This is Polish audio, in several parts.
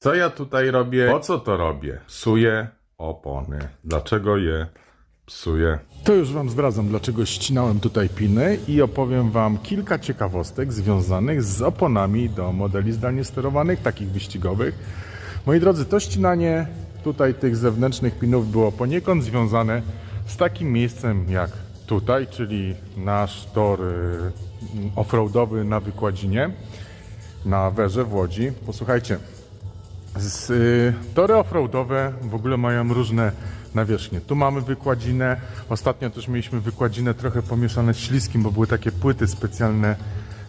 Co ja tutaj robię? Po co to robię? Psuję opony. Dlaczego je psuję? To już Wam zdradzam, dlaczego ścinałem tutaj piny i opowiem Wam kilka ciekawostek związanych z oponami do modeli zdalnie sterowanych, takich wyścigowych. Moi drodzy, to ścinanie tutaj tych zewnętrznych pinów było poniekąd związane z takim miejscem jak tutaj, czyli nasz tor y, offroadowy na wykładzinie na Werze w Łodzi. Posłuchajcie, z, y, tory offroadowe w ogóle mają różne nawierzchnie. Tu mamy wykładzinę. Ostatnio też mieliśmy wykładzinę trochę pomieszane z śliskim, bo były takie płyty specjalne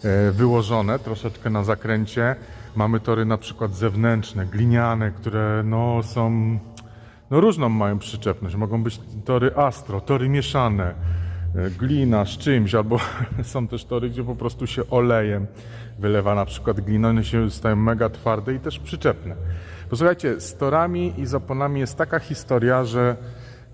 e, wyłożone troszeczkę na zakręcie. Mamy tory na przykład zewnętrzne, gliniane, które no są no różną mają przyczepność. Mogą być tory astro, tory mieszane, glina z czymś, albo są też tory, gdzie po prostu się olejem wylewa na przykład glina, one się stają mega twarde i też przyczepne. Posłuchajcie, z torami i z oponami jest taka historia, że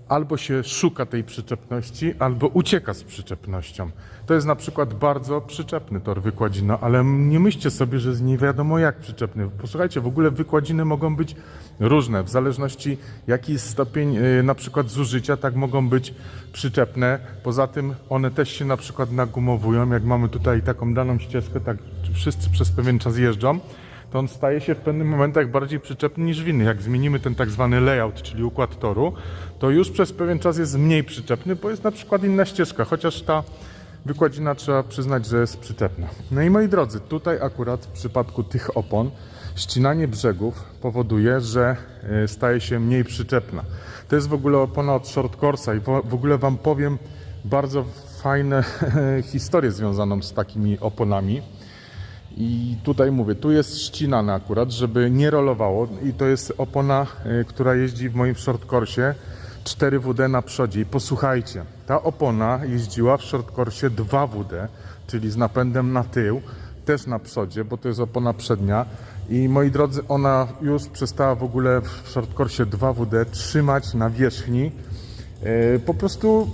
albo się szuka tej przyczepności, albo ucieka z przyczepnością. To jest na przykład bardzo przyczepny tor wykładzina, ale nie myślcie sobie, że jest nie wiadomo jak przyczepny. Posłuchajcie, w ogóle wykładziny mogą być różne, w zależności jaki jest stopień yy, na przykład zużycia, tak mogą być przyczepne. Poza tym one też się na przykład nagumowują, jak mamy tutaj taką daną ścieżkę, tak wszyscy przez pewien czas jeżdżą, to on staje się w pewnych momentach bardziej przyczepny niż w innych. Jak zmienimy ten tak zwany layout, czyli układ toru, to już przez pewien czas jest mniej przyczepny, bo jest na przykład inna ścieżka, chociaż ta wykładzina trzeba przyznać, że jest przyczepna. No i moi drodzy, tutaj akurat w przypadku tych opon ścinanie brzegów powoduje, że y, staje się mniej przyczepna. To jest w ogóle opona od short course'a i w ogóle Wam powiem bardzo fajne historie związaną z takimi oponami. I tutaj mówię, tu jest ścinane akurat, żeby nie rolowało i to jest opona, y, która jeździ w moim shortcoursie 4WD na przodzie. I posłuchajcie, ta opona jeździła w shortcoursie 2WD, czyli z napędem na tył, też na przodzie, bo to jest opona przednia. I moi drodzy, ona już przestała w ogóle w shortcoursie 2WD trzymać na wierzchni. Yy, Po prostu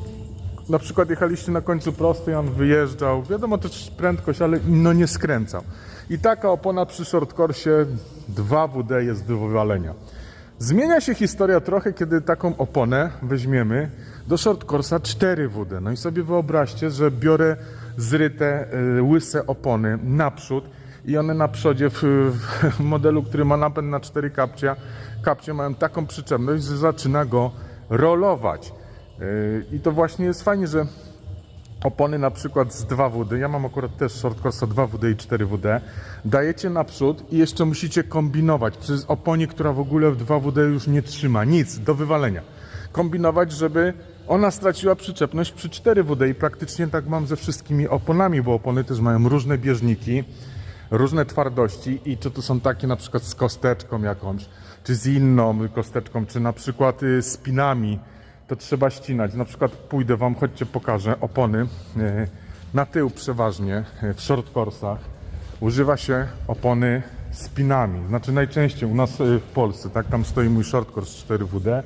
na przykład jechaliście na końcu prostej, on wyjeżdżał, wiadomo też prędkość, ale no nie skręcał. I taka opona przy shortcoursie 2WD jest do wywalenia. Zmienia się historia trochę, kiedy taką oponę weźmiemy do shortcoursa 4WD. No i sobie wyobraźcie, że biorę zryte, y, łyse opony naprzód i one na przodzie w, w modelu, który ma napęd na 4 kapcia, kapcie mają taką przyczepność, że zaczyna go rolować. I to właśnie jest fajnie, że opony na przykład z 2WD, ja mam akurat też short course 2WD i 4WD, dajecie naprzód i jeszcze musicie kombinować przy oponie, która w ogóle w 2WD już nie trzyma, nic, do wywalenia. Kombinować, żeby ona straciła przyczepność przy 4WD i praktycznie tak mam ze wszystkimi oponami, bo opony też mają różne bieżniki, różne twardości i czy to są takie na przykład z kosteczką jakąś, czy z inną kosteczką, czy na przykład y, z pinami, to trzeba ścinać. Na przykład pójdę Wam, chodźcie pokażę, opony y, na tył przeważnie y, w shortcorsach używa się opony z pinami. Znaczy najczęściej u nas y, w Polsce, tak, tam stoi mój shortcourse 4WD.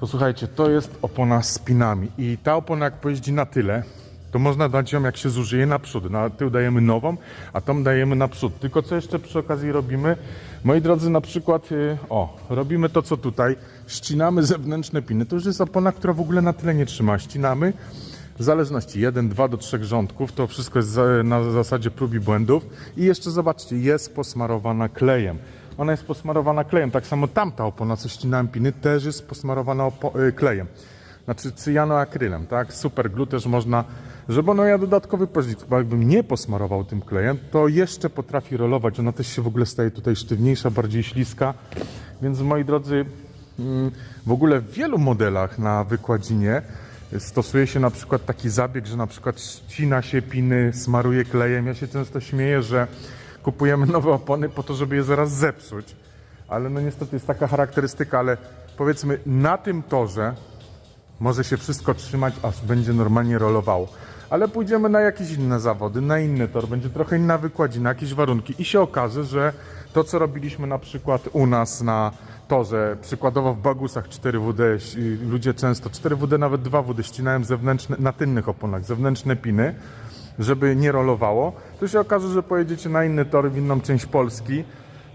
Posłuchajcie, to jest opona z pinami i ta opona jak pojeździ na tyle, to można dać ją jak się zużyje naprzód. Na tył dajemy nową, a tą dajemy naprzód. Tylko co jeszcze przy okazji robimy? Moi drodzy, na przykład, y, o, robimy to co tutaj, ścinamy zewnętrzne piny. To już jest opona, która w ogóle na tyle nie trzyma. Ścinamy w zależności 1, 2 do 3 rządków, to wszystko jest na zasadzie prób i błędów. I jeszcze zobaczcie, jest posmarowana klejem. Ona jest posmarowana klejem. Tak samo tamta opona, co ścinałem piny, też jest posmarowana y, klejem. Znaczy cyjanoakrylem, tak? Super glue też można, żeby ono miała dodatkowy pożytek, bo jakbym nie posmarował tym klejem, to jeszcze potrafi rolować. Ona też się w ogóle staje tutaj sztywniejsza, bardziej śliska. Więc moi drodzy, mm, w ogóle w wielu modelach na wykładzinie stosuje się na przykład taki zabieg, że na przykład ścina się piny, smaruje klejem. Ja się często śmieję, że kupujemy nowe opony po to, żeby je zaraz zepsuć. Ale no niestety jest taka charakterystyka, ale powiedzmy na tym torze może się wszystko trzymać, aż będzie normalnie rolowało. Ale pójdziemy na jakieś inne zawody, na inny tor, będzie trochę inna wykładzina, jakieś warunki i się okaże, że to, co robiliśmy na przykład u nas na torze, przykładowo w bagusach 4WD, y, ludzie często 4WD, nawet 2WD ścinałem zewnętrzne, na tylnych oponach, zewnętrzne piny, żeby nie rolowało, to się okaże, że pojedziecie na inny tor w inną część Polski,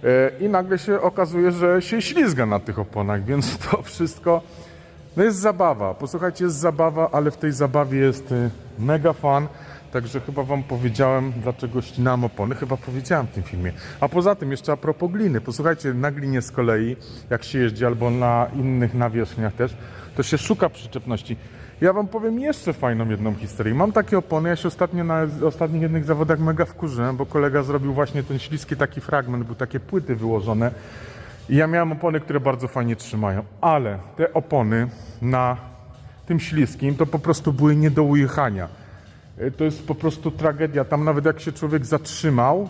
E, I nagle się okazuje, że się ślizga na tych oponach, więc to wszystko no jest zabawa. Posłuchajcie, jest zabawa, ale w tej zabawie jest y, mega fan. Także chyba wam powiedziałem, dlaczego ścinam opony. Chyba powiedziałem w tym filmie. A poza tym jeszcze a propos gliny. Posłuchajcie, na glinie z kolei, jak się jeździ, albo na innych nawierzchniach też, to się szuka przyczepności. Ja wam powiem jeszcze fajną jedną historię. Mam takie opony, ja się ostatnio na ostatnich jednych zawodach mega wkurzyłem, bo kolega zrobił właśnie ten śliski taki fragment, były takie płyty wyłożone. I ja miałem opony, które bardzo fajnie trzymają, ale te opony na tym śliskim to po prostu były nie do ujechania. Y, To jest po prostu tragedia. Tam nawet jak się człowiek zatrzymał,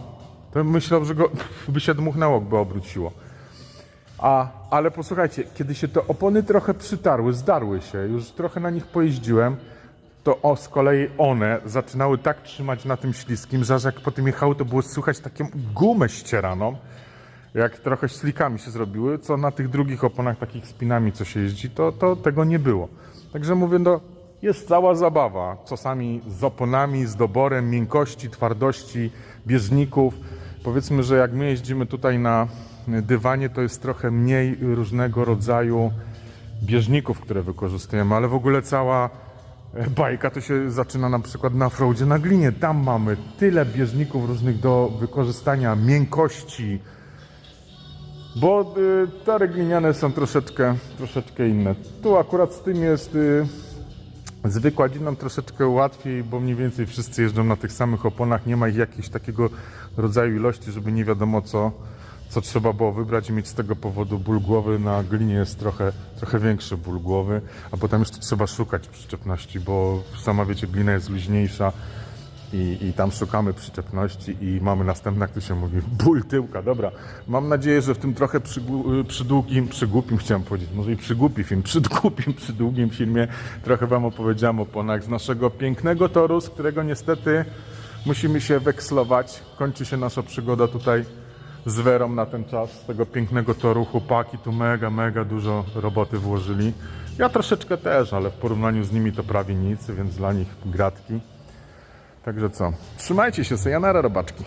to myślał, że go by się dmuch na łok by obróciło. A, ale posłuchajcie, kiedy się te opony trochę przytarły, zdarły się, już trochę na nich pojeździłem, to o, z kolei one zaczynały tak trzymać na tym śliskim, że jak potem jechały, to było słychać taką gumę ścieraną, jak trochę ślikami się zrobiły, co na tych drugich oponach takich spinami, co się jeździ, to, to tego nie było. Także mówię, no, jest cała zabawa, czasami z oponami, z doborem miękkości, twardości, bieżników. Powiedzmy, że jak my jeździmy tutaj na dywanie, to jest trochę mniej różnego rodzaju bieżników, które wykorzystujemy, ale w ogóle cała e, bajka to się zaczyna na przykład na offroadzie na glinie. Tam mamy tyle bieżników różnych do wykorzystania, miękkości, bo y, tory gliniane są troszeczkę, troszeczkę inne. Tu akurat z tym jest y, z wykładziną troszeczkę łatwiej, bo mniej więcej wszyscy jeżdżą na tych samych oponach. Nie ma ich jakiegoś takiego rodzaju ilości, żeby nie wiadomo co, co trzeba było wybrać i mieć z tego powodu ból głowy. Na glinie jest trochę, trochę większy ból głowy, a potem jeszcze trzeba szukać przyczepności, bo sama wiecie, glina jest luźniejsza i, i tam szukamy przyczepności i mamy następne, jak to się mówi, ból tyłka. Dobra, mam nadzieję, że w tym trochę przydługim, przygłupim chciałem powiedzieć, może i przygłupi film, przydługim, przydługim filmie trochę wam opowiedziałem o ponach z naszego pięknego toru, z którego niestety musimy się wekslować. Kończy się nasza przygoda tutaj z Werą na ten czas, z tego pięknego toru. Chłopaki tu mega, mega dużo roboty włożyli. Ja troszeczkę też, ale w porównaniu z nimi to prawie nic, więc dla nich gratki. Także co? Trzymajcie się, sayonara robaczki.